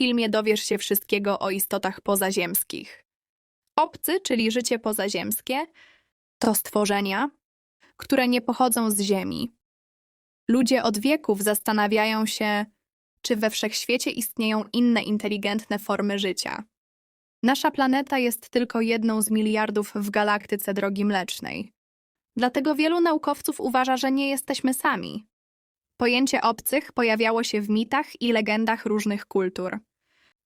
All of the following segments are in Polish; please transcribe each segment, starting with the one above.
filmie dowiesz się wszystkiego o istotach pozaziemskich. Obcy, czyli życie pozaziemskie, to stworzenia, które nie pochodzą z Ziemi. Ludzie od wieków zastanawiają się, czy we wszechświecie istnieją inne inteligentne formy życia. Nasza planeta jest tylko jedną z miliardów w galaktyce Drogi Mlecznej. Dlatego wielu naukowców uważa, że nie jesteśmy sami. Pojęcie obcych pojawiało się w mitach i legendach różnych kultur.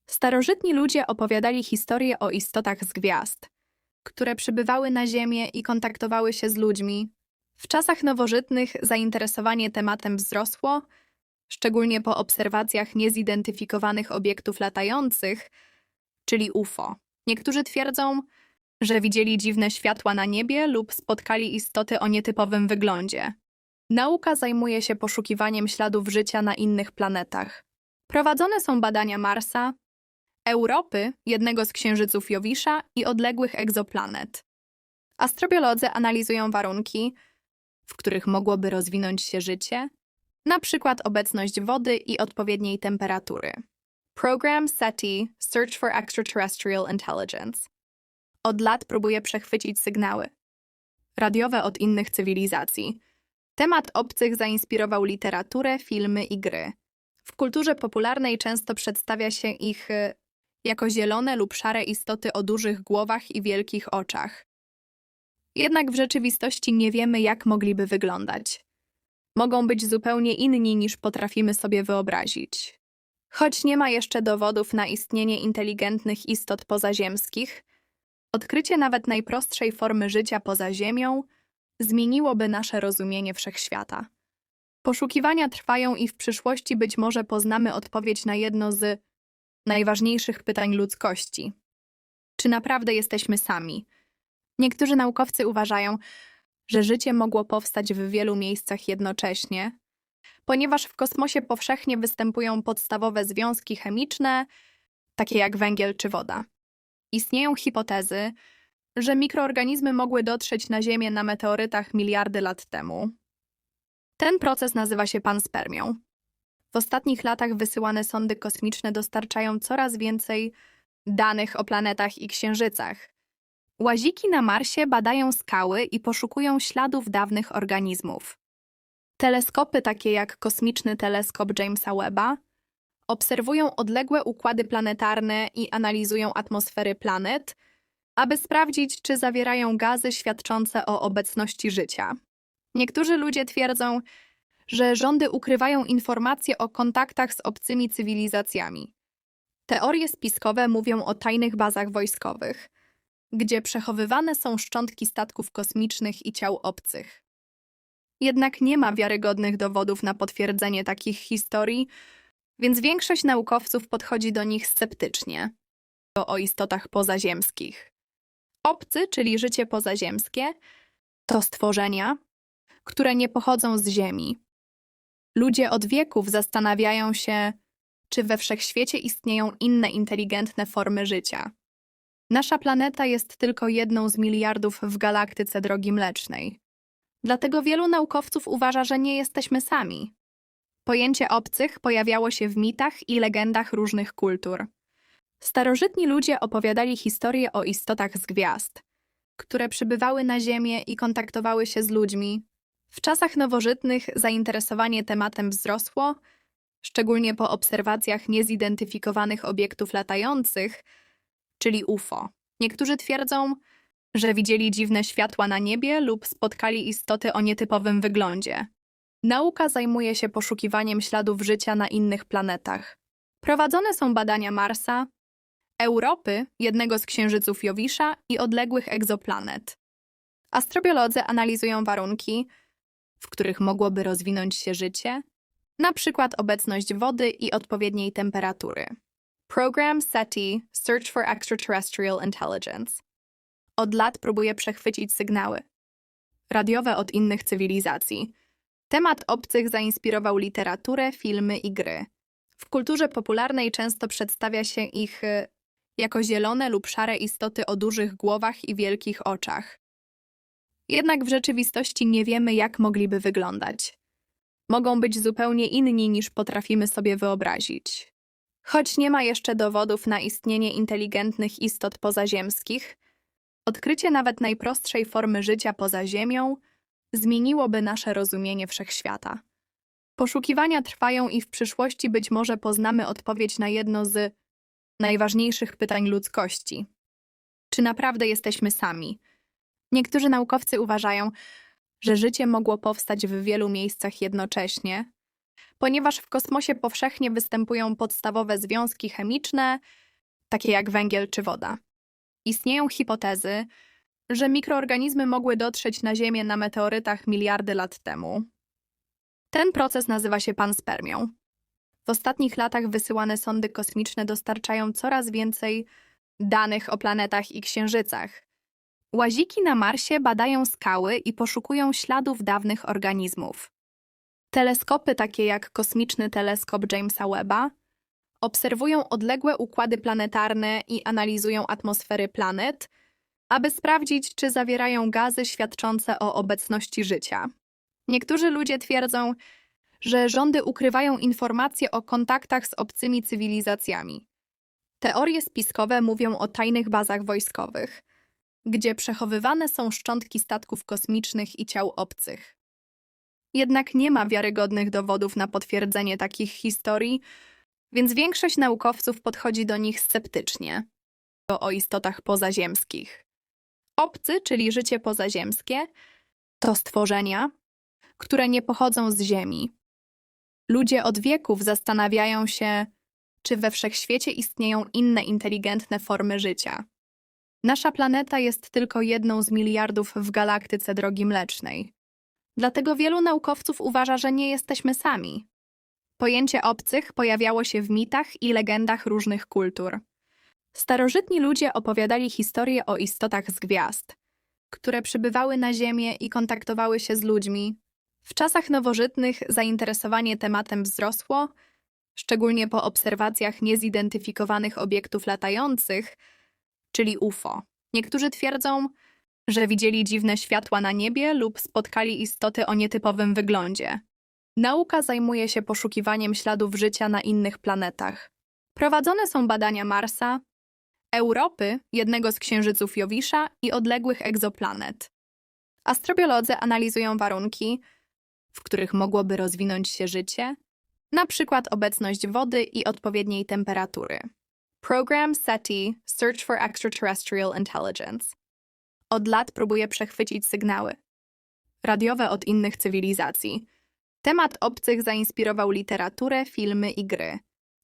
Starożytni ludzie opowiadali historie o istotach z gwiazd, które przybywały na Ziemię i kontaktowały się z ludźmi. W czasach nowożytnych zainteresowanie tematem wzrosło, szczególnie po obserwacjach niezidentyfikowanych obiektów latających, czyli UFO. Niektórzy twierdzą, że widzieli dziwne światła na niebie lub spotkali istoty o nietypowym wyglądzie. Nauka zajmuje się poszukiwaniem śladów życia na innych planetach. Prowadzone są badania Marsa, Europy, jednego z księżyców Jowisza i odległych egzoplanet. Astrobiolodzy analizują warunki, w których mogłoby rozwinąć się życie, na przykład obecność wody i odpowiedniej temperatury. Program SETI Search for Extraterrestrial Intelligence od lat próbuje przechwycić sygnały radiowe od innych cywilizacji. Temat obcych zainspirował literaturę, filmy i gry. W kulturze popularnej często przedstawia się ich y, jako zielone lub szare istoty o dużych głowach i wielkich oczach. Jednak w rzeczywistości nie wiemy, jak mogliby wyglądać. Mogą być zupełnie inni niż potrafimy sobie wyobrazić. Choć nie ma jeszcze dowodów na istnienie inteligentnych istot pozaziemskich, odkrycie nawet najprostszej formy życia poza Ziemią zmieniłoby nasze rozumienie wszechświata. Poszukiwania trwają i w przyszłości być może poznamy odpowiedź na jedno z najważniejszych pytań ludzkości. Czy naprawdę jesteśmy sami? Niektórzy naukowcy uważają, że życie mogło powstać w wielu miejscach jednocześnie, ponieważ w kosmosie powszechnie występują podstawowe związki chemiczne, takie jak węgiel czy woda. Istnieją hipotezy, że mikroorganizmy mogły dotrzeć na Ziemię na meteorytach miliardy lat temu. Ten proces nazywa się panspermią. W ostatnich latach wysyłane sondy kosmiczne dostarczają coraz więcej danych o planetach i księżycach. Łaziki na Marsie badają skały i poszukują śladów dawnych organizmów. Teleskopy takie jak kosmiczny teleskop Jamesa Webba obserwują odległe układy planetarne i analizują atmosfery planet, aby sprawdzić, czy zawierają gazy świadczące o obecności życia. Niektórzy ludzie twierdzą, że rządy ukrywają informacje o kontaktach z obcymi cywilizacjami. Teorie spiskowe mówią o tajnych bazach wojskowych, gdzie przechowywane są szczątki statków kosmicznych i ciał obcych. Jednak nie ma wiarygodnych dowodów na potwierdzenie takich historii, więc większość naukowców podchodzi do nich sceptycznie. O istotach pozaziemskich. Obcy, czyli życie pozaziemskie, to stworzenia, które nie pochodzą z Ziemi. Ludzie od wieków zastanawiają się, czy we wszechświecie istnieją inne inteligentne formy życia. Nasza planeta jest tylko jedną z miliardów w galaktyce Drogi Mlecznej. Dlatego wielu naukowców uważa, że nie jesteśmy sami. Pojęcie obcych pojawiało się w mitach i legendach różnych kultur. Starożytni ludzie opowiadali historie o istotach z gwiazd, które przybywały na Ziemię i kontaktowały się z ludźmi. W czasach nowożytnych zainteresowanie tematem wzrosło, szczególnie po obserwacjach niezidentyfikowanych obiektów latających, czyli UFO. Niektórzy twierdzą, że widzieli dziwne światła na niebie lub spotkali istoty o nietypowym wyglądzie. Nauka zajmuje się poszukiwaniem śladów życia na innych planetach. Prowadzone są badania Marsa, Europy, jednego z księżyców Jowisza i odległych egzoplanet. Astrobiolodzy analizują warunki, w których mogłoby rozwinąć się życie, na przykład obecność wody i odpowiedniej temperatury. Program SETI Search for Extraterrestrial Intelligence od lat próbuje przechwycić sygnały radiowe od innych cywilizacji. Temat obcych zainspirował literaturę, filmy i gry. W kulturze popularnej często przedstawia się ich y, jako zielone lub szare istoty o dużych głowach i wielkich oczach. Jednak w rzeczywistości nie wiemy, jak mogliby wyglądać. Mogą być zupełnie inni niż potrafimy sobie wyobrazić. Choć nie ma jeszcze dowodów na istnienie inteligentnych istot pozaziemskich, odkrycie nawet najprostszej formy życia poza Ziemią zmieniłoby nasze rozumienie wszechświata. Poszukiwania trwają i w przyszłości być może poznamy odpowiedź na jedno z najważniejszych pytań ludzkości. Czy naprawdę jesteśmy sami? Niektórzy naukowcy uważają, że życie mogło powstać w wielu miejscach jednocześnie, ponieważ w kosmosie powszechnie występują podstawowe związki chemiczne, takie jak węgiel czy woda. Istnieją hipotezy, że mikroorganizmy mogły dotrzeć na Ziemię na meteorytach miliardy lat temu. Ten proces nazywa się panspermią. W ostatnich latach wysyłane sondy kosmiczne dostarczają coraz więcej danych o planetach i księżycach. Łaziki na Marsie badają skały i poszukują śladów dawnych organizmów. Teleskopy takie jak kosmiczny teleskop Jamesa Webba obserwują odległe układy planetarne i analizują atmosfery planet, aby sprawdzić, czy zawierają gazy świadczące o obecności życia. Niektórzy ludzie twierdzą, że rządy ukrywają informacje o kontaktach z obcymi cywilizacjami. Teorie spiskowe mówią o tajnych bazach wojskowych, gdzie przechowywane są szczątki statków kosmicznych i ciał obcych. Jednak nie ma wiarygodnych dowodów na potwierdzenie takich historii, więc większość naukowców podchodzi do nich sceptycznie. O istotach pozaziemskich. Obcy, czyli życie pozaziemskie, to stworzenia, które nie pochodzą z Ziemi. Ludzie od wieków zastanawiają się, czy we wszechświecie istnieją inne inteligentne formy życia. Nasza planeta jest tylko jedną z miliardów w galaktyce drogi mlecznej. Dlatego wielu naukowców uważa, że nie jesteśmy sami. Pojęcie obcych pojawiało się w mitach i legendach różnych kultur. Starożytni ludzie opowiadali historie o istotach z gwiazd, które przybywały na Ziemię i kontaktowały się z ludźmi. W czasach nowożytnych zainteresowanie tematem wzrosło, szczególnie po obserwacjach niezidentyfikowanych obiektów latających, czyli UFO. Niektórzy twierdzą, że widzieli dziwne światła na niebie lub spotkali istoty o nietypowym wyglądzie. Nauka zajmuje się poszukiwaniem śladów życia na innych planetach. Prowadzone są badania Marsa, Europy, jednego z księżyców Jowisza i odległych egzoplanet. Astrobiolodzy analizują warunki, w których mogłoby rozwinąć się życie, na przykład obecność wody i odpowiedniej temperatury. Program SETI Search for Extraterrestrial Intelligence od lat próbuje przechwycić sygnały radiowe od innych cywilizacji. Temat obcych zainspirował literaturę, filmy i gry.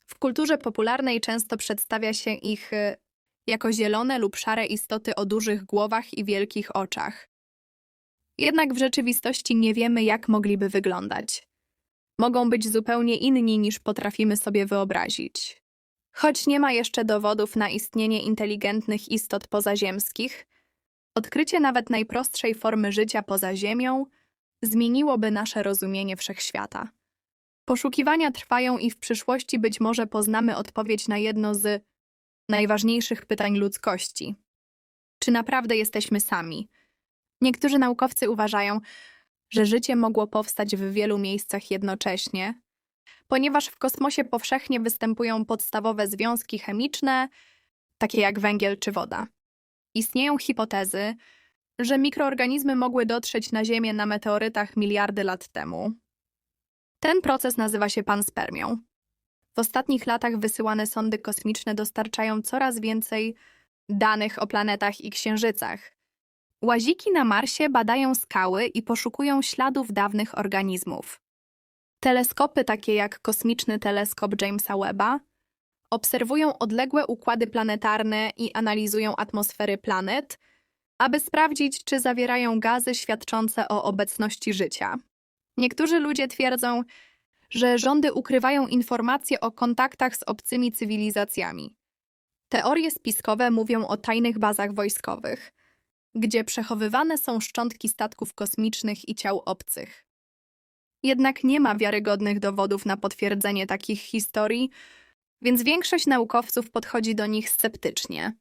W kulturze popularnej często przedstawia się ich y, jako zielone lub szare istoty o dużych głowach i wielkich oczach. Jednak w rzeczywistości nie wiemy, jak mogliby wyglądać. Mogą być zupełnie inni niż potrafimy sobie wyobrazić. Choć nie ma jeszcze dowodów na istnienie inteligentnych istot pozaziemskich, odkrycie nawet najprostszej formy życia poza Ziemią zmieniłoby nasze rozumienie wszechświata. Poszukiwania trwają i w przyszłości być może poznamy odpowiedź na jedno z najważniejszych pytań ludzkości. Czy naprawdę jesteśmy sami? Niektórzy naukowcy uważają, że życie mogło powstać w wielu miejscach jednocześnie, ponieważ w kosmosie powszechnie występują podstawowe związki chemiczne, takie jak węgiel czy woda. Istnieją hipotezy, że mikroorganizmy mogły dotrzeć na Ziemię na meteorytach miliardy lat temu. Ten proces nazywa się panspermią. W ostatnich latach wysyłane sondy kosmiczne dostarczają coraz więcej danych o planetach i księżycach. Łaziki na Marsie badają skały i poszukują śladów dawnych organizmów. Teleskopy takie jak kosmiczny teleskop Jamesa Webba obserwują odległe układy planetarne i analizują atmosfery planet, aby sprawdzić, czy zawierają gazy świadczące o obecności życia. Niektórzy ludzie twierdzą, że rządy ukrywają informacje o kontaktach z obcymi cywilizacjami. Teorie spiskowe mówią o tajnych bazach wojskowych, gdzie przechowywane są szczątki statków kosmicznych i ciał obcych. Jednak nie ma wiarygodnych dowodów na potwierdzenie takich historii, więc większość naukowców podchodzi do nich sceptycznie.